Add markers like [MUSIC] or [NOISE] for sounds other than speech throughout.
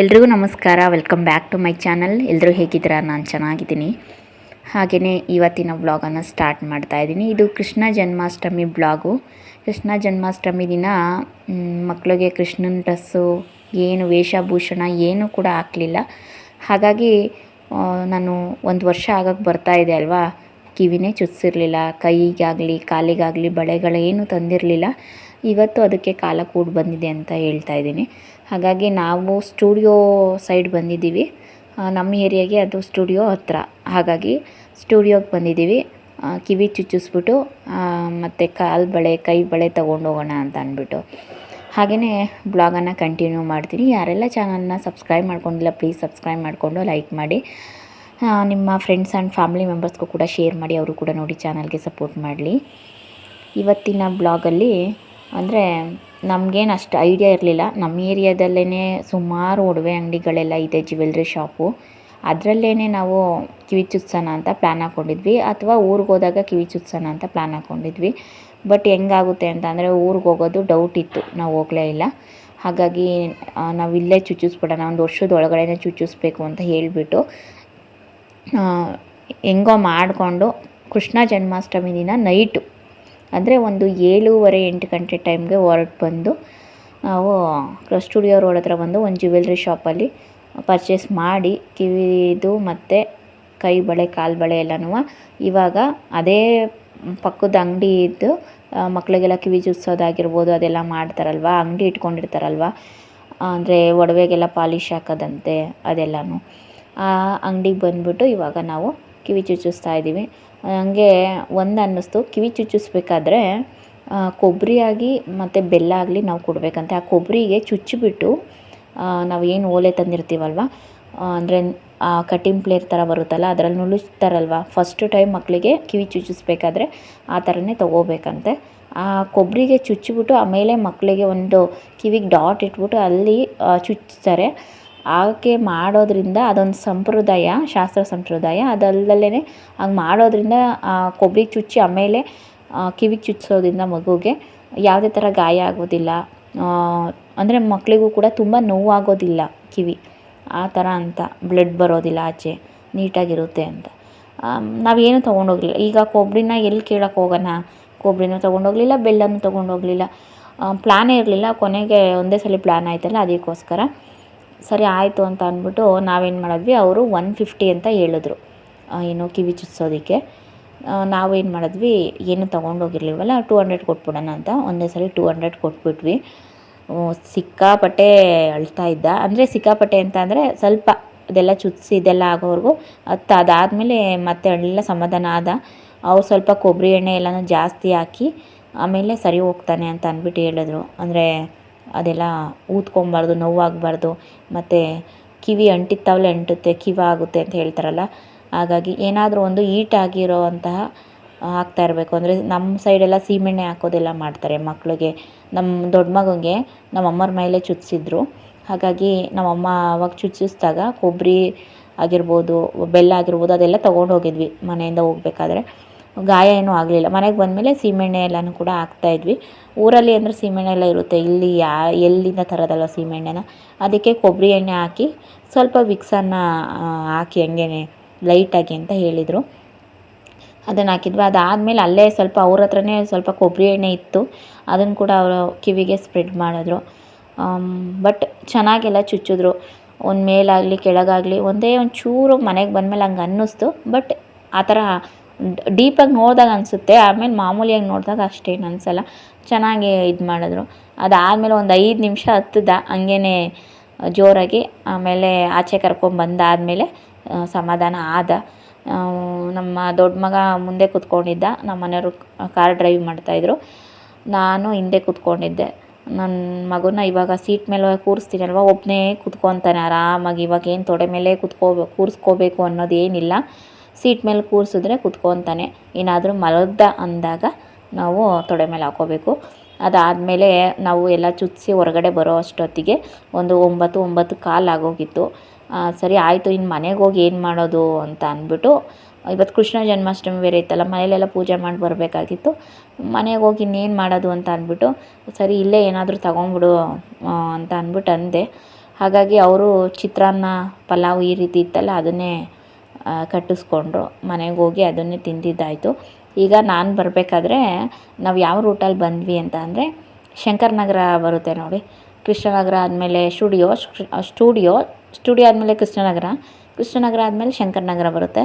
ಎಲ್ರಿಗೂ ನಮಸ್ಕಾರ. Welcome back to my channel ಎಲ್ಲರೂ ಹೇಗಿದ್ದೀರಾ? ನಾನು ಚೆನ್ನಾಗಿದ್ದೀನಿ. ಹಾಗೆಯೇ ಇವತ್ತಿನ ವ್ಲಾಗನ್ನು ಸ್ಟಾರ್ಟ್ ಮಾಡ್ತಾ ಇದ್ದೀನಿ. ಇದು ಕೃಷ್ಣ ಜನ್ಮಾಷ್ಟಮಿ ಬ್ಲಾಗು ಕೃಷ್ಣ ಜನ್ಮಾಷ್ಟಮಿ ದಿನ ಮಕ್ಕಳಿಗೆ ಕೃಷ್ಣನ ಡ್ರೆಸ್ಸು, ಏನು ವೇಷಭೂಷಣ ಏನೂ ಕೂಡ ಹಾಕಲಿಲ್ಲ. ಹಾಗಾಗಿ ನಾನು ಒಂದು ವರ್ಷ ಆಗೋಕ್ಕೆ ಬರ್ತಾ ಇದೆ ಅಲ್ವಾ? ಕಿವಿನೇ ಚುಚ್ಚಿರಲಿಲ್ಲ. ಕೈಗಾಗಲಿ, ಕಾಲಿಗಾಗಲಿ, ಬಳೆಗಳೇನು ತಂದಿರಲಿಲ್ಲ. ಇವತ್ತು ಅದಕ್ಕೆ ಕಾಲ ಕೂಡ ಬಂದಿದೆ ಅಂತ ಹೇಳ್ತಾ ಇದ್ದೀನಿ. ಹಾಗಾಗಿ ನಾವು ಸ್ಟುಡಿಯೋ ಸೈಡ್ ಬಂದಿದ್ದೀವಿ. ನಮ್ಮ ಏರಿಯಾಗೆ ಅದು ಸ್ಟುಡಿಯೋ ಹತ್ರ. ಹಾಗಾಗಿ ಸ್ಟುಡಿಯೋಗೆ ಬಂದಿದ್ದೀವಿ. ಕಿವಿ ಚುಚ್ಚಿಸ್ಬಿಟ್ಟು ಮತ್ತು ಕಾಲು ಬಳೆ, ಕೈ ಬಳೆ ತೊಗೊಂಡು ಹೋಗೋಣ ಅಂತ ಅಂದ್ಬಿಟ್ಟು. ಹಾಗೆಯೇ ಬ್ಲಾಗನ್ನು ಕಂಟಿನ್ಯೂ ಮಾಡ್ತೀನಿ. ಯಾರೆಲ್ಲ ಚಾನಲ್ನ ಸಬ್ಸ್ಕ್ರೈಬ್ ಮಾಡ್ಕೊಂಡಿಲ್ಲ, ಪ್ಲೀಸ್ ಸಬ್ಸ್ಕ್ರೈಬ್ ಮಾಡಿಕೊಂಡು ಲೈಕ್ ಮಾಡಿ. ನಿಮ್ಮ ಫ್ರೆಂಡ್ಸ್ ಆ್ಯಂಡ್ ಫ್ಯಾಮಿಲಿ ಮೆಂಬರ್ಸ್ಗೂ ಕೂಡ ಶೇರ್ ಮಾಡಿ. ಅವರು ಕೂಡ ನೋಡಿ ಚಾನಲ್ಗೆ ಸಪೋರ್ಟ್ ಮಾಡಲಿ. ಇವತ್ತಿನ ಬ್ಲಾಗಲ್ಲಿ ಅಂದರೆ ನಮ್ಗೇನು ಅಷ್ಟು ಐಡಿಯಾ ಇರಲಿಲ್ಲ. ನಮ್ಮ ಏರಿಯಾದಲ್ಲೇ ಸುಮಾರು ಒಡವೆ ಅಂಗಡಿಗಳೆಲ್ಲ ಇದೆ ಜ್ಯುವೆಲ್ರಿ ಶಾಪು ಅದರಲ್ಲೇ ನಾವು ಕಿವಿ ಚುಚ್ಸೋಣ ಅಂತ ಪ್ಲ್ಯಾನ್ ಹಾಕ್ಕೊಂಡಿದ್ವಿ ಅಥವಾ ಊರಿಗೆ ಹೋದಾಗ ಕಿವಿ ಚುಚ್ಸೋಣ ಅಂತ ಪ್ಲ್ಯಾನ್ ಹಾಕ್ಕೊಂಡಿದ್ವಿ ಬಟ್ ಹೆಂಗಾಗುತ್ತೆ ಅಂತ ಅಂದರೆ ಊರಿಗೆ ಹೋಗೋದು ಡೌಟ್ ಇತ್ತು. ನಾವು ಹೋಗಲೇ ಇಲ್ಲ. ಹಾಗಾಗಿ ನಾವು ಇಲ್ಲೇ ಚುಚ್ಚಿಸ್ಬಿಡೋಣ, ಒಂದು ವರ್ಷದ ಒಳಗಡೆನೇ ಚುಚ್ಚಿಸ್ಬೇಕು ಅಂತ ಹೇಳಿಬಿಟ್ಟು ಹೆಂಗೋ ಮಾಡಿಕೊಂಡು ಕೃಷ್ಣ ಜನ್ಮಾಷ್ಟಮಿ ದಿನ ನೈಟು ಅಂದರೆ ಒಂದು ಏಳೂವರೆ ಎಂಟು ಗಂಟೆ ಟೈಮ್ಗೆ ಹೊರಟು ಬಂದು ನಾವು ಸ್ಟುಡಿಯೋ ರೋಡ್ ಹತ್ರ ಬಂದು ಒಂದು ಜ್ಯುವೆಲ್ರಿ ಶಾಪಲ್ಲಿ ಪರ್ಚೇಸ್ ಮಾಡಿ ಕಿವಿದು ಮತ್ತು ಕೈ ಬಳೆ, ಕಾಲು ಬಳೆ ಎಲ್ಲನೂ ಇವಾಗ ಅದೇ ಪಕ್ಕದ ಅಂಗಡಿ ಇದ್ದು ಮಕ್ಕಳಿಗೆಲ್ಲ ಕಿವಿ ಚುಚ್ಸೋದಾಗಿರ್ಬೋದು ಅದೆಲ್ಲ ಮಾಡ್ತಾರಲ್ವ, ಅಂಗಡಿ ಇಟ್ಕೊಂಡಿರ್ತಾರಲ್ವ, ಅಂದರೆ ಒಡವೆಗೆಲ್ಲ ಪಾಲಿಶ್ ಹಾಕೋದಂತೆ ಅದೆಲ್ಲನೂ. ಆ, ಅಂಗಡಿಗೆ ಬಂದುಬಿಟ್ಟು ಇವಾಗ ನಾವು ಕಿವಿ ಚುಚ್ಚಿಸ್ತಾ ಇದ್ದೀವಿ ಹಂಗೆ ಒಂದು ಅನ್ನಿಸ್ತು. ಕಿವಿ ಚುಚ್ಚಿಸ್ಬೇಕಾದ್ರೆ ಕೊಬ್ಬರಿ ಆಗಿ ಮತ್ತು ಬೆಲ್ಲ ಆಗಲಿ ನಾವು ಕೊಡಬೇಕಂತೆ. ಆ ಕೊಬ್ಬರಿಗೆ ಚುಚ್ಚಿಬಿಟ್ಟು ನಾವು ಏನು ಓಲೆ ತಂದಿರ್ತೀವಲ್ವ? ಅಂದರೆ, ಆ ಕಟಿಂಗ್ ಪ್ಲೇರ್ ಥರ ಬರುತ್ತಲ್ಲ, ಅದರಲ್ಲಿ ನುಳಿಸ್ತಾರಲ್ವ? ಫಸ್ಟ್ ಟೈಮ್ ಮಕ್ಕಳಿಗೆ ಕಿವಿ ಚುಚ್ಚಿಸ್ಬೇಕಾದ್ರೆ ಆ ಥರನೇ ತೊಗೋಬೇಕಂತೆ. ಆ ಕೊಬ್ಬರಿಗೆ ಚುಚ್ಚಿಬಿಟ್ಟು ಆಮೇಲೆ ಮಕ್ಕಳಿಗೆ ಒಂದು ಕಿವಿಗೆ ಡಾಟ್ ಇಟ್ಬಿಟ್ಟು ಅಲ್ಲಿ ಚುಚ್ತಾರೆ. ಹಾಗೆ ಮಾಡೋದ್ರಿಂದ ಅದೊಂದು ಸಂಪ್ರದಾಯ, ಶಾಸ್ತ್ರ ಸಂಪ್ರದಾಯ. ಅದಲ್ಲದೇ ಹಂಗೆ ಮಾಡೋದ್ರಿಂದ, ಆ ಕೊಬ್ಬರಿಗೆ ಚುಚ್ಚಿ ಆಮೇಲೆ ಕಿವಿಗೆ ಚುಚ್ಚೋದ್ರಿಂದ ಮಗುಗೆ ಯಾವುದೇ ಥರ ಗಾಯ ಆಗೋದಿಲ್ಲ. ಅಂದರೆ ಮಕ್ಕಳಿಗೂ ಕೂಡ ತುಂಬ ನೋವಾಗೋದಿಲ್ಲ ಕಿವಿ. ಆ ಥರ ಅಂತ ಬ್ಲಡ್ ಬರೋದಿಲ್ಲ ಆಚೆ, ನೀಟಾಗಿರುತ್ತೆ ಅಂತ. ನಾವೇನು ತೊಗೊಂಡೋಗ್ಲಿಲ್ಲ. ಈಗ ಕೊಬ್ಬರಿನ ಎಲ್ಲಿ ಕೇಳೋಕೆ ಹೋಗೋಣ? ಕೊಬ್ಬರಿನೂ ತೊಗೊಂಡೋಗ್ಲಿಲ್ಲ, ಬೆಲ್ಲನೂ ತೊಗೊಂಡೋಗ್ಲಿಲ್ಲ. ಪ್ಲ್ಯಾನೇ ಇರಲಿಲ್ಲ. ಕೊನೆಗೆ ಒಂದೇ ಸಲ ಪ್ಲ್ಯಾನ್ ಆಯ್ತಲ್ಲ, ಅದಕ್ಕೋಸ್ಕರ. ಸರಿ ಆಯಿತು ಅಂತ ಅಂದ್ಬಿಟ್ಟು ನಾವೇನು ಮಾಡಿದ್ವಿ, ಅವರು ಒನ್ ಫಿಫ್ಟಿ ಅಂತ ಹೇಳಿದ್ರು. ಏನು ಕಿವಿ ಚುಚ್ಸೋದಕ್ಕೆ. ನಾವೇನು ಮಾಡಿದ್ವಿ, ಏನು ತೊಗೊಂಡೋಗಿರ್ಲಿಲ್ವಲ್ಲ ಟೂ ಹಂಡ್ರೆಡ್ ಕೊಟ್ಬಿಡೋಣ ಅಂತ. ಒಂದೇ ಸರಿ ಟೂ ಹಂಡ್ರೆಡ್ ಕೊಟ್ಬಿಟ್ವಿ. ಸಿಕ್ಕಾಪಟ್ಟೆ ಅಳ್ತಾ ಇದ್ದ. ಅಂದರೆ ಸಿಕ್ಕಾಪಟ್ಟೆ ಅಂತ ಅಂದರೆ ಸ್ವಲ್ಪ ಅದೆಲ್ಲ ಚುಚ್ಸಿ ಇದೆಲ್ಲ ಆಗೋವರೆಗೂ ಅದು ಅದಾದಮೇಲೆ ಮತ್ತೆ ಎಲ್ಲ ಸಮಾಧಾನ ಆದ. ಅವ್ರು ಸ್ವಲ್ಪ ಕೊಬ್ಬರಿ ಎಣ್ಣೆ ಎಲ್ಲನೂ ಜಾಸ್ತಿ ಹಾಕಿ ಆಮೇಲೆ ಸರಿ ಹೋಗ್ತಾನೆ ಅಂತ ಅಂದ್ಬಿಟ್ಟು ಹೇಳಿದ್ರು. ಅಂದರೆ ಅದೆಲ್ಲ ಊದ್ಕೊಬಾರ್ದು ನೋವಾಗಬಾರ್ದು. ಮತ್ತು ಕಿವಿ ಅಂಟಿತ್ತಾವಲೆ ಅಂಟುತ್ತೆ, ಕಿವ ಆಗುತ್ತೆ ಅಂತ ಹೇಳ್ತಾರಲ್ಲ. ಹಾಗಾಗಿ ಏನಾದರೂ ಒಂದು ಈಟ್ ಆಗಿರೋ ಅಂತಹ ಹಾಕ್ತಾ ಇರಬೇಕು. ಅಂದರೆ ನಮ್ಮ ಸೈಡೆಲ್ಲ ಸೀಮೆಣ್ಣೆ ಹಾಕೋದೆಲ್ಲ ಮಾಡ್ತಾರೆ ಮಕ್ಕಳಿಗೆ ನಮ್ಮ ದೊಡ್ಡ ಮಗನಿಗೆ ನಮ್ಮ ಅಮ್ಮರ ಮೇಲೆ ಚುಚ್ಚಿಸಿದ್ರು ಹಾಗಾಗಿ ನಮ್ಮಮ್ಮ ಅವಾಗ ಚುಚ್ಚಿಸಿದಾಗ ಕೊಬ್ಬರಿ ಆಗಿರ್ಬೋದು, ಬೆಲ್ಲ ಆಗಿರ್ಬೋದು ಅದೆಲ್ಲ ತೊಗೊಂಡು ಹೋಗಿದ್ವಿ ಮನೆಯಿಂದ ಹೋಗ್ಬೇಕಾದ್ರೆ. ಗಾಯ ಏನೂ ಆಗಲಿಲ್ಲ. ಮನೆಗೆ ಬಂದಮೇಲೆ ಸೀಮೆಣ್ಣೆ ಎಲ್ಲನೂ ಕೂಡ ಹಾಕ್ತಾ ಇದ್ವಿ. ಊರಲ್ಲಿ ಅಂದರೆ ಸೀಮೆಣ್ಣೆ ಎಲ್ಲ ಇರುತ್ತೆ. ಇಲ್ಲಿ ಯಾ, ಎಲ್ಲಿಂದ ತರೋದಲ್ಲ ಸೀಮೆಣ್ಣೆನ? ಅದಕ್ಕೆ ಕೊಬ್ಬರಿ ಎಣ್ಣೆ ಹಾಕಿ ಸ್ವಲ್ಪ ವಿಕ್ಸನ್ನು ಹಾಕಿ ಹಂಗೇನೆ ಲೈಟಾಗಿ ಅಂತ ಹೇಳಿದರು. ಅದನ್ನು ಹಾಕಿದ್ವಿ. ಅದಾದಮೇಲೆ ಅಲ್ಲೇ ಸ್ವಲ್ಪ ಅವ್ರ ಹತ್ರನೇ ಸ್ವಲ್ಪ ಕೊಬ್ಬರಿ ಎಣ್ಣೆ ಇತ್ತು. ಅದನ್ನು ಕೂಡ ಅವರು ಕಿವಿಗೆ ಸ್ಪ್ರೆಡ್ ಮಾಡಿದ್ರು. ಬಟ್ ಚೆನ್ನಾಗೆಲ್ಲ ಚುಚ್ಚಿದ್ರು. ಒಂದು ಮೇಲಾಗಲಿ ಕೆಳಗಾಗಲಿ ಒಂದೇ ಒಂದು ಚೂರು ಮನೆಗೆ ಬಂದಮೇಲೆ ಹಂಗೆ ಅನ್ನಿಸ್ತು. ಬಟ್ ಆ ಥರ ಡೀಪಾಗಿ ನೋಡಿದಾಗ ಅನಿಸುತ್ತೆ ಆಮೇಲೆ ಮಾಮೂಲಿಯಾಗಿ ನೋಡಿದಾಗ ಅಷ್ಟೇನು ಅನಿಸಲ್ಲ ಚೆನ್ನಾಗಿ ಇದು ಮಾಡಿದ್ರು. ಅದಾದಮೇಲೆ ಒಂದು ಐದು ನಿಮಿಷ ಹತ್ತದ ಹಂಗೇ ಜೋರಾಗಿ, ಆಮೇಲೆ ಆಚೆ ಕರ್ಕೊಂಬಂದಾದಮೇಲೆ ಸಮಾಧಾನ ಆದ. ನಮ್ಮ ದೊಡ್ಡ ಮಗ ಮುಂದೆ ಕೂತ್ಕೊಂಡಿದ್ದ, ನಮ್ಮ ಮನೆಯವರು ಕಾರ್ ಡ್ರೈವ್ ಮಾಡ್ತಾಯಿದ್ರು ನಾನು ಹಿಂದೆ ಕೂತ್ಕೊಂಡಿದ್ದೆ. ನನ್ನ ಮಗನ ಇವಾಗ ಸೀಟ್ ಮೇಲೆ ಕೂರಿಸ್ತೀನಲ್ವ ಒಬ್ಬನೇ ಕೂತ್ಕೊತಾನೆ ಆರಾಮಾಗಿ, ಇವಾಗ ಏನು ತೊಡೆ ಮೇಲೆ ಕೂತ್ಕೋಬೇಕು ಕೂರಿಸ್ಕೋಬೇಕು ಅನ್ನೋದು ಏನಿಲ್ಲ. ಸೀಟ್ ಮೇಲೆ ಕೂರಿಸಿದ್ರೆ ಕುತ್ಕೊತಾನೆ ಏನಾದರೂ ಮಲಗ್ದ ಅಂದಾಗ ನಾವು ತೊಡೆ ಮೇಲೆ ಹಾಕೋಬೇಕು. ಅದಾದಮೇಲೆ ನಾವು ಎಲ್ಲ ಚುಚ್ಚಿಸಿ ಹೊರಗಡೆ ಬರೋ ಅಷ್ಟೊತ್ತಿಗೆ ಒಂದು ಒಂಬತ್ತು ಒಂಬತ್ತು ಕಾಲು ಆಗೋಗಿತ್ತು. ಸರಿ ಆಯಿತು ಇನ್ನು ಮನೆಗೆ ಹೋಗಿ ಏನು ಮಾಡೋದು ಅಂತ ಅಂದ್ಬಿಟ್ಟು, ಇವತ್ತು ಕೃಷ್ಣ ಜನ್ಮಾಷ್ಟಮಿ ಬೇರೆ ಇತ್ತಲ್ಲ, ಮನೇಲೆಲ್ಲ ಪೂಜೆ ಮಾಡಿ ಬರಬೇಕಾಗಿತ್ತು. ಮನೆಗೆ ಹೋಗಿ ಇನ್ನೇನು ಮಾಡೋದು ಅಂತ ಅಂದ್ಬಿಟ್ಟು, ಸರಿ ಇಲ್ಲೇ ಏನಾದರೂ ತಗೊಂಬಿಡು ಅಂತ ಅಂದ್ಬಿಟ್ಟು ಅಂದೆ. ಹಾಗಾಗಿ ಅವರು ಚಿತ್ರಾನ್ನ, ಪಲಾವ್ ಈ ರೀತಿ ಇತ್ತಲ್ಲ, ಅದನ್ನೇ ಕಟ್ಟಿಸ್ಕೊಂಡ್ರು ಮನೆಗೆ ಹೋಗಿ ಅದನ್ನೇ ತಿಂದಿದ್ದಾಯಿತು. ಈಗ ನಾನು ಬರಬೇಕಾದ್ರೆ ನಾವು ಯಾವ ರೂಟಲ್ಲಿ ಬಂದ್ವಿ ಅಂತ ಅಂದರೆ ಶಂಕರ್ ನಗರ ಬರುತ್ತೆ ನೋಡಿ. ಕೃಷ್ಣನಗರ ಆದಮೇಲೆ ಸ್ಟುಡಿಯೋ ಸ್ಟುಡಿಯೋ ಸ್ಟುಡಿಯೋ ಆದಮೇಲೆ ಕೃಷ್ಣನಗರ ಕೃಷ್ಣನಗರ ಆದಮೇಲೆ ಶಂಕರ್ ನಗರ ಬರುತ್ತೆ.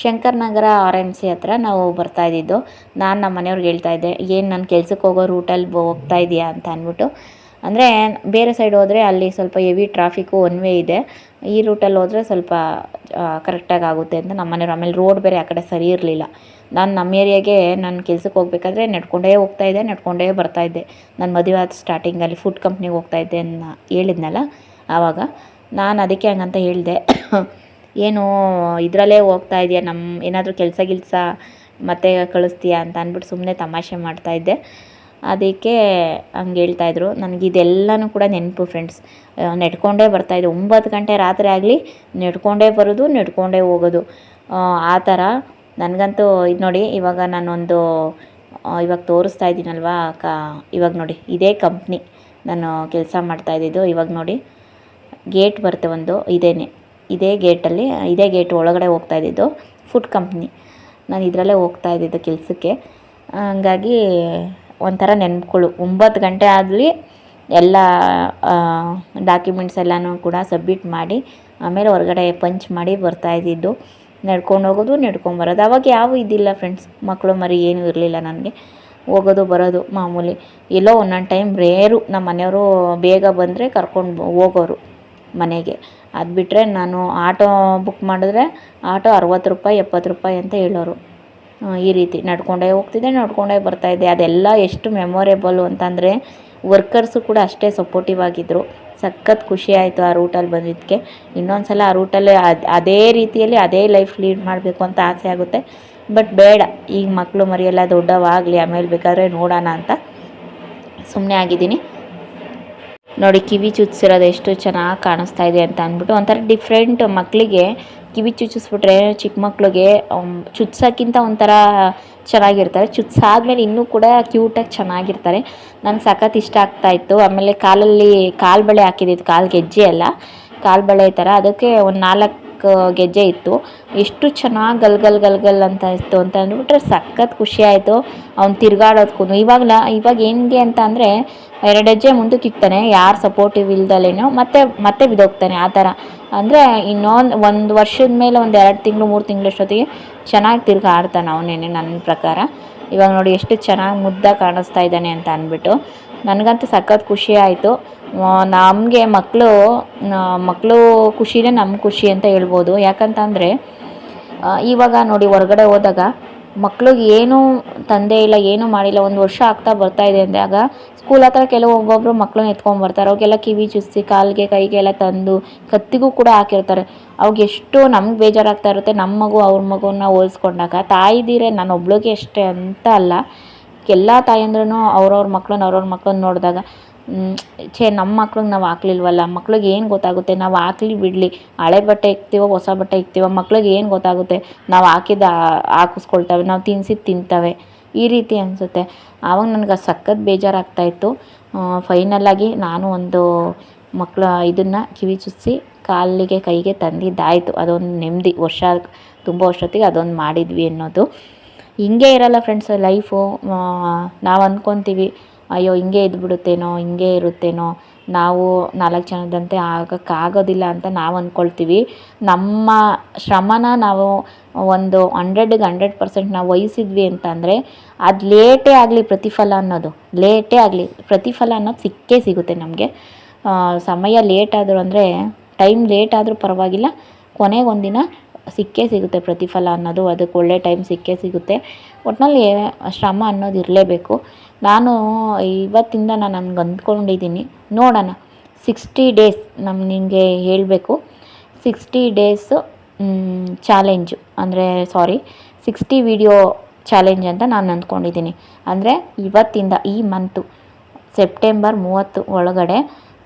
ಶಂಕರನಗರ ಆರ್ ಎಂ ಸಿ ಹತ್ರ ನಾವು ಬರ್ತಾ ಇದ್ದಿದ್ದು. ನಾನು ನಮ್ಮ ಮನೆಯವ್ರಿಗೆ ಹೇಳ್ತಾ ಇದ್ದೆ, ಏನು ನಾನು ಕೆಲ್ಸಕ್ಕೆ ಹೋಗೋ ರೂಟಲ್ಲಿ ಹೋಗ್ತಾ ಇದೆಯಾ? ಅಂತ ಅಂದ್ಬಿಟ್ಟು. ಅಂದರೆ ಬೇರೆ ಸೈಡ್ ಹೋದರೆ ಅಲ್ಲಿ ಸ್ವಲ್ಪ ಹೆವಿ ಟ್ರಾಫಿಕ್ಕು ಒನ್ ವೇ ಇದೆ. ಈ ರೂಟಲ್ಲಿ ಹೋದರೆ ಸ್ವಲ್ಪ ಕರೆಕ್ಟಾಗಿ ಆಗುತ್ತೆ ಅಂತ ನಮ್ಮ ಮನೆಯವ್ರು. ಆಮೇಲೆ ರೋಡ್ ಬೇರೆ ಆ ಕಡೆ ಸರಿ ಇರಲಿಲ್ಲ. ನಾನು ನಮ್ಮ ಏರಿಯಾಗೆ ನಾನು ಕೆಲ್ಸಕ್ಕೆ ಹೋಗ್ಬೇಕಾದ್ರೆ ನಡ್ಕೊಂಡೇ ಹೋಗ್ತಾ ಇದ್ದೆ, ನಡ್ಕೊಂಡೇ ಬರ್ತಾ ಇದ್ದೆ. ನಾನು ಮದುವೆ ಆದ ಸ್ಟಾರ್ಟಿಂಗಲ್ಲಿ ಫುಡ್ ಕಂಪ್ನಿಗೆ ಹೋಗ್ತಾ ಇದ್ದೆ ಅನ್ನ ಹೇಳಿದ್ನಲ್ಲ ಆವಾಗ. ನಾನು ಅದಕ್ಕೆ ಹಂಗಂತ ಹೇಳಿದೆ. [COUGHS] ಏನು ಇದರಲ್ಲೇ ಹೋಗ್ತಾ ಇದೆಯಾ? ನಮ್ಮ ಏನಾದರೂ ಕೆಲಸ ಗಿಲ್ಸ ಮತ್ತೆ ಕಳಿಸ್ತೀಯಾ ಅಂತ ಅಂದ್ಬಿಟ್ಟು ಸುಮ್ಮನೆ ತಮಾಷೆ ಮಾಡ್ತಾ ಇದ್ದೆ. ಅದಕ್ಕೆ ಹಂಗೆ ಹೇಳ್ತಾಯಿದ್ರು ನನಗೆ ಇದೆಲ್ಲನೂ ಕೂಡ ನೆನಪು ಫ್ರೆಂಡ್ಸ್ ನೆಡ್ಕೊಂಡೇ ಬರ್ತಾಯಿದ್ದೆ ಒಂಬತ್ತು ಗಂಟೆ ರಾತ್ರಿ ಆಗಲಿ ನೆಡ್ಕೊಂಡೇ ಬರೋದು ನೆಡ್ಕೊಂಡೇ ಹೋಗೋದು. ಆ, ಥರ. ನನಗಂತೂ ಇದು ನೋಡಿ ಇವಾಗ ನಾನೊಂದು ಇವಾಗ ತೋರಿಸ್ತಾ ಇದ್ದೀನಲ್ವಾ ಕ ಇವಾಗ ನೋಡಿ ಇದೇ ಕಂಪ್ನಿ ನಾನು ಕೆಲಸ ಮಾಡ್ತಾ ಇದ್ದಿದ್ದು. ಇವಾಗ ನೋಡಿ ಗೇಟ್ ಬರುತ್ತೆ ಒಂದು ಇದೇನೆ ಇದೇ ಗೇಟಲ್ಲಿ ಇದೇ ಗೇಟ್ ಒಳಗಡೆ ಹೋಗ್ತಾ ಇದ್ದಿದ್ದು ಫುಡ್ ಕಂಪ್ನಿ ನಾನು ಇದರಲ್ಲೇ ಹೋಗ್ತಾ ಇದ್ದಿದ್ದು ಕೆಲಸಕ್ಕೆ. ಹಂಗಾಗಿ ಒಂಥರ ನೆನ್ಪುಗಳು. ಒಂಬತ್ತು ಗಂಟೆ ಆಗಲಿ ಎಲ್ಲ ಡಾಕ್ಯುಮೆಂಟ್ಸ್ ಎಲ್ಲನೂ ಕೂಡ ಸಬ್ಮಿಟ್ ಮಾಡಿ, ಆಮೇಲೆ ಹೊರಗಡೆ ಪಂಚ್ ಮಾಡಿ ಬರ್ತಾ ಇದ್ದಿದ್ದು. ನಡ್ಕೊಂಡು ಹೋಗೋದು, ನಡ್ಕೊಂಡು ಬರೋದು. ಅವಾಗ ಯಾವ ಇದಿಲ್ಲ ಫ್ರೆಂಡ್ಸ್ ಮಕ್ಕಳು ಮರಿ ಏನೂ ಇರಲಿಲ್ಲ ನನಗೆ. ಹೋಗೋದು, ಬರೋದು ಮಾಮೂಲಿ. ಎಲ್ಲೋ ಒಂದೊಂದು ಟೈಮ್ ರೇರು ನಮ್ಮ ಮನೆಯವರು ಬೇಗ ಬಂದರೆ ಕರ್ಕೊಂಡು ಹೋಗೋರು ಮನೆಗೆ. ಅದು ಬಿಟ್ಟರೆ ನಾನು ಆಟೋ ಬುಕ್ ಮಾಡಿದ್ರೆ ಆಟೋ ಅರವತ್ತು ರೂಪಾಯಿ, ಎಪ್ಪತ್ತು ರೂಪಾಯಿ ಅಂತ ಹೇಳೋರು. ಈ ರೀತಿ ನಡ್ಕೊಂಡೇ ಹೋಗ್ತಿದ್ದೆ ನಡ್ಕೊಂಡೇ ಬರ್ತಾಯಿದ್ದೆ ಅದೆಲ್ಲ ಎಷ್ಟು ಮೆಮೊರೇಬಲು ಅಂತಂದರೆ ವರ್ಕರ್ಸು ಕೂಡ ಅಷ್ಟೇ ಸಪೋರ್ಟಿವ್ ಆಗಿದ್ದರು ಸಖತ್ ಖುಷಿ ಆಯಿತು ಆ ರೂಟಲ್ಲಿ ಬಂದಿದ್ದಕ್ಕೆ ಇನ್ನೊಂದು ಸಲ ಆ ರೂಟಲ್ಲಿ ಅದು, ಅದೇ ರೀತಿಯಲ್ಲಿ ಅದೇ ಲೈಫ್ ಲೀಡ್ ಮಾಡಬೇಕು ಅಂತ ಆಸೆ ಆಗುತ್ತೆ. ಬಟ್ ಬೇಡ, ಈಗ ಮಕ್ಕಳು ಮರಿಯೆಲ್ಲ ದೊಡ್ಡವಾಗಲಿ, ಆಮೇಲೆ ಬೇಕಾದ್ರೆ ನೋಡೋಣ ಅಂತ ಸುಮ್ಮನೆ ಆಗಿದ್ದೀನಿ. ನೋಡಿ, ಕಿವಿ ಚುಚ್ಚಿರೋದು ಎಷ್ಟು ಚೆನ್ನಾಗಿ ಕಾಣಿಸ್ತಾ ಇದೆ ಅಂತ ಅಂದ್ಬಿಟ್ಟು ಒಂಥರ ಡಿಫ್ರೆಂಟ್ ಮಕ್ಕಳಿಗೆ ಕಿವಿ ಚುಚ್ಚಿಸ್ಬಿಟ್ರೆ ಚಿಕ್ಕ ಮಕ್ಳಿಗೆ ಚುಚ್ಸೋಕ್ಕಿಂತ ಒಂಥರ ಚೆನ್ನಾಗಿರ್ತಾರೆ. ಚುಚ್ಸಾದ್ಮೇಲೆ ಇನ್ನೂ ಕೂಡ ಕ್ಯೂಟಾಗಿ ಚೆನ್ನಾಗಿರ್ತಾರೆ. ನನಗೆ ಸಖತ್ ಇಷ್ಟ ಆಗ್ತಾಯಿತ್ತು ಆಮೇಲೆ ಕಾಲಲ್ಲಿ ಕಾಲು ಬಳೆ ಹಾಕಿದ್ದಿದ್ದು, ಕಾಲು ಗೆಜ್ಜೆ ಅಲ್ಲ, ಕಾಲು ಬಳೆ ಥರ. ಅದಕ್ಕೆ ಒಂದು ನಾಲ್ಕು ಗೆಜ್ಜೆ ಇತ್ತು. ಎಷ್ಟು ಚೆನ್ನಾಗಿ ಗಲ್ಗಲ್ ಗಲ್ ಗಲ್ ಗಲ್ ಅಂತ ಇತ್ತು ಅಂತ ಅಂದ್ಬಿಟ್ರೆ ಸಖತ್ ಖುಷಿ ಆಯಿತು. ಅವ್ನು ತಿರ್ಗಾಡೋದ್ಕೂ ಇವಾಗಲ, ಇವಾಗ ಹೆಂಗೆ ಅಂತ ಅಂದರೆ ಎರಡು ಹೆಜ್ಜೆ ಮುಂದಕ್ಕೆ ಇಕ್ತಾನೆ ಯಾರು ಸಪೋರ್ಟಿವ್ ಇಲ್ದಲೇನೋ ಮತ್ತೆ ಮತ್ತೆ ಬಿದೋಗ್ತಾನೆ ಆ ಥರ. ಅಂದರೆ ಇನ್ನೊಂದು ಒಂದು ವರ್ಷದ ಮೇಲೆ ಒಂದು ಎರಡು ತಿಂಗಳು, ಮೂರು ತಿಂಗಳಷ್ಟೊತ್ತಿಗೆ ಚೆನ್ನಾಗಿ ತಿರ್ಗಿ ಆಡ್ತಾನೆ ಅವನೇನೆ ನನ್ನ ಪ್ರಕಾರ. ಇವಾಗ ನೋಡಿ ಎಷ್ಟು ಚೆನ್ನಾಗಿ ಮುದ್ದಾಗಿ ಕಾಣಿಸ್ತಾ ಇದ್ದಾನೆ ಅಂತ ಅಂದ್ಬಿಟ್ಟು ನನಗಂತೂ ಸಖತ್ ಖುಷಿ ಆಯಿತು. ನಮಗೆ ಮಕ್ಕಳು ಮಕ್ಕಳು ಖುಷಿನೇ ನಮ್ಮ ಖುಷಿ ಅಂತ ಹೇಳ್ಬೋದು. ಯಾಕಂತಂದರೆ ಇವಾಗ ನೋಡಿ ಹೊರಗಡೆ ಹೋದಾಗ ಮಕ್ಳಿಗೆ ಏನೂ ತಂದೆ ಇಲ್ಲ, ಏನೂ ಮಾಡಿಲ್ಲ, ಒಂದು ವರ್ಷ ಆಗ್ತಾ ಬರ್ತಾ ಇದೆ ಅಂದಾಗ ಸ್ಕೂಲ್ ಹತ್ರ ಕೆಲವು ಒಬ್ಬೊಬ್ಬರು ಮಕ್ಳನ್ನ ಎತ್ಕೊಂಡು ಬರ್ತಾರೆ. ಅವ್ರಿಗೆಲ್ಲ ಕಿವಿ ಚುಚ್ಚಿ ಕಾಲಿಗೆ ಕೈಗೆ ಎಲ್ಲ ತಂದು ಕತ್ತಿಗೂ ಕೂಡ ಹಾಕಿರ್ತಾರೆ. ಅವಾಗ ಎಷ್ಟು ನಮ್ಗೆ ಬೇಜಾರಾಗ್ತಾ ಇರುತ್ತೆ ನಮ್ಮ ಮಗು ಅವ್ರ ಮಗುನ ಹೋಲಿಸ್ಕೊಂಡಾಗ. ತಾಯಿದಿರೇ, ನಾನು ಒಬ್ಳಿಗೆ ಅಷ್ಟೇ ಅಂತ ಅಲ್ಲ. ಎಲ್ಲ ತಾಯಂದ್ರೂ ಅವ್ರವ್ರ ಮಕ್ಳನ್ನ ಅವ್ರವ್ರ ಮಕ್ಳನ್ನ ನೋಡಿದಾಗ ಛೇ ನಮ್ಮ ಮಕ್ಳಿಗೆ ನಾವು ಹಾಕ್ಲಿಲ್ವಲ್ಲ? ಮಕ್ಳಿಗೆ ಏನು ಗೊತ್ತಾಗುತ್ತೆ? ನಾವು ಹಾಕ್ಲಿ ಬಿಡಲಿ. ಹಳೆ ಬಟ್ಟೆ ಇಕ್ತೀವೋ, ಹೊಸ ಬಟ್ಟೆ ಇಕ್ತೀವೋ, ಮಕ್ಳಿಗೆ ಏನು ಗೊತ್ತಾಗುತ್ತೆ? ನಾವು ಹಾಕಿದ, ಹಾಕಿಸ್ಕೊಳ್ತವೆ, ನಾವು ತಿನ್ಸಿದ್ದು ತಿಂತವೆ. ಈ ರೀತಿ ಅನಿಸುತ್ತೆ. ಆವಾಗ ನನಗೆ ಸಖತ್ ಬೇಜಾರಾಗ್ತಾಯಿತ್ತು ಫೈನಲಾಗಿ ನಾನು ಒಂದು ಮಕ್ಕಳ ಇದನ್ನು ಕಿವಿ ಚುಚ್ಚಿ ಕಾಲಿಗೆ, ಕೈಗೆ ತಂದಿದ್ದಾಯಿತು. ಅದೊಂದು ನೆಮ್ಮದಿ ವರ್ಷ, ತುಂಬ ವರ್ಷೊತ್ತಿಗೆ ಅದೊಂದು ಮಾಡಿದ್ವಿ ಅನ್ನೋದು. ಹಿಂಗೆ ಇರಲ್ಲ ಫ್ರೆಂಡ್ಸ್ ಲೈಫು ನಾವು ಅಂದ್ಕೊತೀವಿ ಅಯ್ಯೋ, ಹಿಂಗೆ ಇದ್ಬಿಡುತ್ತೇನೋ, ಹಿಂಗೆ ಇರುತ್ತೇನೋ, ನಾವು ನಾಲ್ಕು ಜನದಂತೆ ಆಗೋಕ್ಕಾಗೋದಿಲ್ಲ ಅಂತ ನಾವು ಅಂದ್ಕೊಳ್ತೀವಿ ನಮ್ಮ ಶ್ರಮನ ನಾವು ಒಂದು ಹಂಡ್ರೆಡ್ಗೆ ಹಂಡ್ರೆಡ್ ಪರ್ಸೆಂಟ್ ನಾವು ವಹಿಸಿದ್ವಿ ಅಂತಂದರೆ ಅದು ಲೇಟೇ ಆಗಲಿ ಪ್ರತಿಫಲ ಅನ್ನೋದು. ಲೇಟೇ ಆಗಲಿ ಪ್ರತಿಫಲ ಅನ್ನೋದು ಸಿಕ್ಕೇ ಸಿಗುತ್ತೆ ನಮಗೆ. ಸಮಯ ಲೇಟ್ ಆದರೂ ಅಂದರೆ ಟೈಮ್ ಲೇಟ್ ಆದರೂ ಪರವಾಗಿಲ್ಲ ಕೊನೆಗೊಂದಿನ ಸಿಕ್ಕೇ ಸಿಗುತ್ತೆ ಪ್ರತಿಫಲ ಅನ್ನೋದು, ಅದಕ್ಕೆ ಒಳ್ಳೆ ಟೈಮ್ ಸಿಕ್ಕೇ ಸಿಗುತ್ತೆ. ಒಟ್ಟಿನಲ್ಲಿ ಶ್ರಮ ಅನ್ನೋದು ಇರಲೇಬೇಕು. ನಾನು ಇವತ್ತಿಂದ ನಾನು ಹಂಗೆ ಅಂದ್ಕೊಂಡಿದ್ದೀನಿ. ನೋಡೋಣ. ಸಿಕ್ಸ್ಟಿ ಡೇಸ್ ನಮ್ಮ ನಿಮಗೆ ಹೇಳಬೇಕು. ಸಿಕ್ಸ್ಟಿ ಡೇಸು ಚಾಲೆಂಜು ಅಂದರೆ ಸಾರಿ ಸಿಕ್ಸ್ಟಿ ವಿಡಿಯೋ ಚಾಲೆಂಜ್ ಅಂತ ನಾನು ಅಂದ್ಕೊಂಡಿದ್ದೀನಿ. ಅಂದರೆ, ಇವತ್ತಿಂದ ಈ ಮಂತು ಸೆಪ್ಟೆಂಬರ್ ಮೂವತ್ತು ಒಳಗಡೆ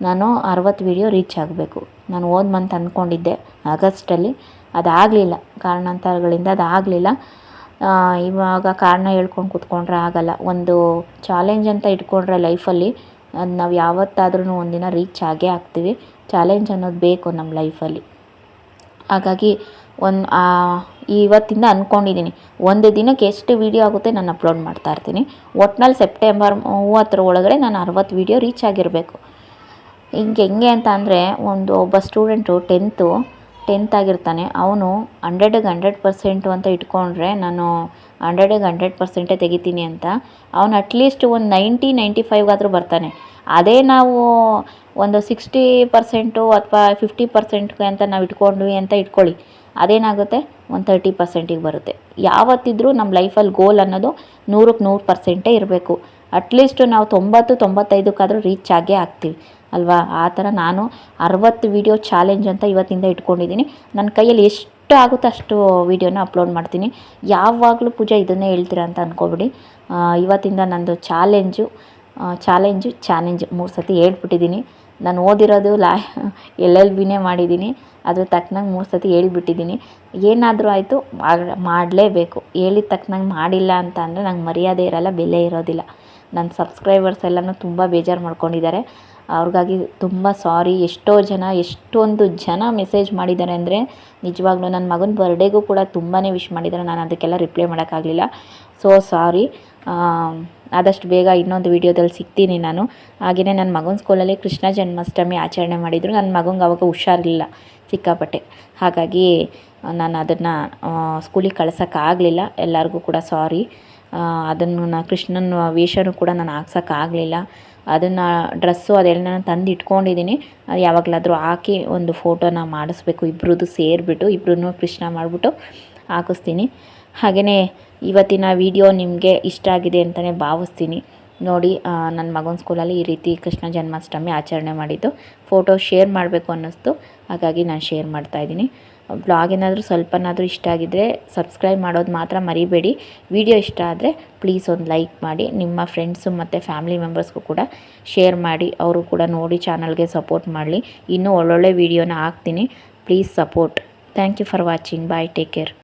ನಾನು ಅರವತ್ತು ವಿಡಿಯೋ ರೀಚ್ ಆಗಬೇಕು. ನಾನು ಹೋದ ಮಂತ್ ಅಂದ್ಕೊಂಡಿದ್ದೆ. ಆಗಸ್ಟಲ್ಲಿ. ಅದಾಗಲಿಲ್ಲ. ಕಾರಣಾಂತರಗಳಿಂದ ಅದಾಗಲಿಲ್ಲ. ಇವಾಗ ಕಾರಣ ಹೇಳ್ಕೊಂಡು ಕೂತ್ಕೊಂಡ್ರೆ ಆಗಲ್ಲ. ಒಂದು ಚಾಲೆಂಜ್ ಅಂತ ಇಟ್ಕೊಂಡ್ರೆ ಲೈಫಲ್ಲಿ ಅದು ನಾವು ಯಾವತ್ತಾದ್ರೂ ಒಂದಿನ ರೀಚ್ ಆಗೇ ಆಗ್ತೀವಿ. ಚಾಲೆಂಜ್ ಅನ್ನೋದು ಬೇಕು ನಮ್ಮ ಲೈಫಲ್ಲಿ ಹಾಗಾಗಿ ಒಂದು ಇವತ್ತಿಂದ ಅಂದ್ಕೊಂಡಿದ್ದೀನಿ ಒಂದು ದಿನಕ್ಕೆ ಎಷ್ಟು ವೀಡಿಯೋ ಆಗುತ್ತೆ ನಾನು ಅಪ್ಲೋಡ್ ಮಾಡ್ತಾ ಇರ್ತೀನಿ. ಒಟ್ನಲ್ಲಿ ಸೆಪ್ಟೆಂಬರ್ ಮೂವತ್ತರ ಒಳಗಡೆ ನಾನು ಅರವತ್ತು ವೀಡಿಯೋ ರೀಚ್ ಆಗಿರಬೇಕು. ಹಿಂಗೆ ಹೆಂಗೆ ಅಂತ ಅಂದರೆ, ಒಂದು ಒಬ್ಬ ಸ್ಟೂಡೆಂಟು ಟೆಂತು ಟೆಂತ್ ಆಗಿರ್ತಾನೆ, ಅವನು ಹಂಡ್ರೆಡಿಗೆ ಹಂಡ್ರೆಡ್ ಪರ್ಸೆಂಟು ಅಂತ ಇಟ್ಕೊಂಡ್ರೆ ನಾನು ಹಂಡ್ರೆಡಿಗೆ ಹಂಡ್ರೆಡ್ ಪರ್ಸೆಂಟೇ ತೆಗಿತೀನಿ ಅಂತ, ಅವನು ಅಟ್ಲೀಸ್ಟ್ ಒಂದು ನೈಂಟಿ ನೈಂಟಿ ಫೈವ್ಗಾದರೂ ಬರ್ತಾನೆ. ಅದೇ ನಾವು ಒಂದು ಸಿಕ್ಸ್ಟಿ ಪರ್ಸೆಂಟು ಅಥವಾ ಫಿಫ್ಟಿ ಪರ್ಸೆಂಟ್ಗೆ ಅಂತ ನಾವು ಇಟ್ಕೊಂಡ್ವಿ ಅಂತ ಇಟ್ಕೊಳ್ಳಿ. ಅದೇನಾಗುತ್ತೆ? ಒಂದು ತರ್ಟಿ ಪರ್ಸೆಂಟಿಗೆ ಬರುತ್ತೆ. ಯಾವತ್ತಿದ್ರೂ ನಮ್ಮ ಲೈಫಲ್ಲಿ ಗೋಲ್ ಅನ್ನೋದು ನೂರಕ್ಕೆ ನೂರು ಪರ್ಸೆಂಟೇ ಇರಬೇಕು. ಅಟ್ಲೀಸ್ಟ್ ನಾವು ತೊಂಬತ್ತು, ತೊಂಬತ್ತೈದಕ್ಕಾದರೂ ರೀಚ್ ಆಗೇ ಆಗ್ತೀವಿ. ಅಲ್ವಾ? ಆ ಥರ ನಾನು ಅರವತ್ತು ವೀಡಿಯೋ ಚಾಲೆಂಜ್ ಅಂತ ಇವತ್ತಿಂದ ಇಟ್ಕೊಂಡಿದ್ದೀನಿ. ನನ್ನ ಕೈಯಲ್ಲಿ ಎಷ್ಟು ಆಗುತ್ತೋ ಅಷ್ಟು ವೀಡಿಯೋನ ಅಪ್ಲೋಡ್ ಮಾಡ್ತೀನಿ. ಯಾವಾಗಲೂ ಪೂಜಾ ಇದನ್ನೇ ಹೇಳ್ತೀರಾ ಅಂತ ಅಂದ್ಕೊಬಿಡಿ ಇವತ್ತಿಂದ ನಂದು ಚಾಲೆಂಜು ಚಾಲೆಂಜು ಚಾಲೆಂಜ್ ಮೂರು ಸತಿ ಹೇಳ್ಬಿಟ್ಟಿದ್ದೀನಿ. ನಾನು ಓದಿರೋದು ಲಾ, ಎಲ್ ಎಲ್ ಬಿನೇ ಮಾಡಿದ್ದೀನಿ. ಅದ್ರ ತಕ್ಕನಾಗ ಮೂರು ಸತಿ ಹೇಳ್ಬಿಟ್ಟಿದ್ದೀನಿ. ಏನಾದರೂ ಆಯಿತು ಮಾಡಲೇಬೇಕು. ಹೇಳಿದ ತಕ್ಕನಾಗ ಮಾಡಿಲ್ಲ ಅಂತ ಅಂದರೆ ನಂಗೆ ಮರ್ಯಾದೆ ಇರೋಲ್ಲ, ಬೆಲೆ ಇರೋದಿಲ್ಲ. ನನ್ನ ಸಬ್ಸ್ಕ್ರೈಬರ್ಸ್ ಎಲ್ಲನೂ ತುಂಬ ಬೇಜಾರು ಮಾಡ್ಕೊಂಡಿದ್ದಾರೆ. ಅವ್ರಿಗಾಗಿ ತುಂಬ ಸಾರಿ, ಎಷ್ಟೋ ಜನ, ಎಷ್ಟೊಂದು ಜನ ಮೆಸೇಜ್ ಮಾಡಿದ್ದಾರೆ ಅಂದರೆ ನಿಜವಾಗ್ಲೂ ನನ್ನ ಮಗನ ಬರ್ಡೇಗೂ ಕೂಡ ತುಂಬಾ ವಿಶ್ ಮಾಡಿದ್ದಾರೆ. ನಾನು ಅದಕ್ಕೆಲ್ಲ ರಿಪ್ಲೈ ಮಾಡೋಕ್ಕಾಗಲಿಲ್ಲ. ಸೊ ಸಾರಿ ಆದಷ್ಟು ಬೇಗ ಇನ್ನೊಂದು ವೀಡಿಯೋದಲ್ಲಿ ಸಿಗ್ತೀನಿ ನಾನು. ಹಾಗೆಯೇ ನನ್ನ ಮಗನ ಸ್ಕೂಲಲ್ಲಿ ಕೃಷ್ಣ ಜನ್ಮಾಷ್ಟಮಿ ಆಚರಣೆ ಮಾಡಿದರು. ನನ್ನ ಮಗಂಗೆ ಅವಾಗ ಹುಷಾರಿಲ್ಲ ಸಿಕ್ಕಾಪಟ್ಟೆ. ಹಾಗಾಗಿ, ನಾನು ಅದನ್ನು ಸ್ಕೂಲಿಗೆ ಕಳ್ಸೋಕ್ಕಾಗಲಿಲ್ಲ. ಎಲ್ಲರಿಗೂ ಕೂಡ ಸಾರಿ ಅದನ್ನು ನಾನು ಕೃಷ್ಣನ ವೇಷನೂ ಕೂಡ ನಾನು ಹಾಕ್ಸೋಕ್ಕಾಗಲಿಲ್ಲ. ಅದನ್ನು ಡ್ರೆಸ್ಸು ಅದೆಲ್ಲ ನಾನು ತಂದು ಇಟ್ಕೊಂಡಿದ್ದೀನಿ. ಯಾವಾಗಲಾದರೂ ಹಾಕಿ ಒಂದು ಫೋಟೋನ ಮಾಡಿಸ್ಬೇಕು ಇಬ್ಬರದ್ದು ಸೇರಿಬಿಟ್ಟು ಇಬ್ರೂ ಕೃಷ್ಣ ಮಾಡಿಬಿಟ್ಟು ಹಾಕಿಸ್ತೀನಿ. ಹಾಗೆಯೇ ಇವತ್ತಿನ ವಿಡಿಯೋ ನಿಮಗೆ ಇಷ್ಟ ಆಗಿದೆ ಅಂತಲೇ ಭಾವಿಸ್ತೀನಿ. ನೋಡಿ ನನ್ನ ಮಗನ ಸ್ಕೂಲಲ್ಲಿ ಈ ರೀತಿ ಕೃಷ್ಣ ಜನ್ಮಾಷ್ಟಮಿ ಆಚರಣೆ ಮಾಡಿದ್ದು. ಫೋಟೋ ಶೇರ್ ಮಾಡಬೇಕು ಅನ್ನಿಸ್ತು. ಹಾಗಾಗಿ ನಾನು ಶೇರ್ ಮಾಡ್ತಾಯಿದ್ದೀನಿ ಬ್ಲಾಗ್ ಏನಾದರೂ ಸ್ವಲ್ಪನಾದರೂ ಇಷ್ಟ ಆಗಿದ್ದರೆ ಸಬ್ಸ್ಕ್ರೈಬ್ ಮಾಡೋದು ಮಾತ್ರ ಮರಿಬೇಡಿ. ವಿಡಿಯೋ ಇಷ್ಟ ಆದರೆ ಪ್ಲೀಸ್ ಒಂದು ಲೈಕ್ ಮಾಡಿ. ನಿಮ್ಮ ಫ್ರೆಂಡ್ಸು ಮತ್ತು ಫ್ಯಾಮಿಲಿ ಮೆಂಬರ್ಸ್ಗೂ ಕೂಡ ಶೇರ್ ಮಾಡಿ. ಅವರು ಕೂಡ ನೋಡಿ ಚಾನಲ್ಗೆ ಸಪೋರ್ಟ್ ಮಾಡಲಿ. ಇನ್ನೂ ಒಳ್ಳೊಳ್ಳೆ ವೀಡಿಯೋನ ಹಾಕ್ತೀನಿ. Please support. Thank you for watching. Bye. Take care.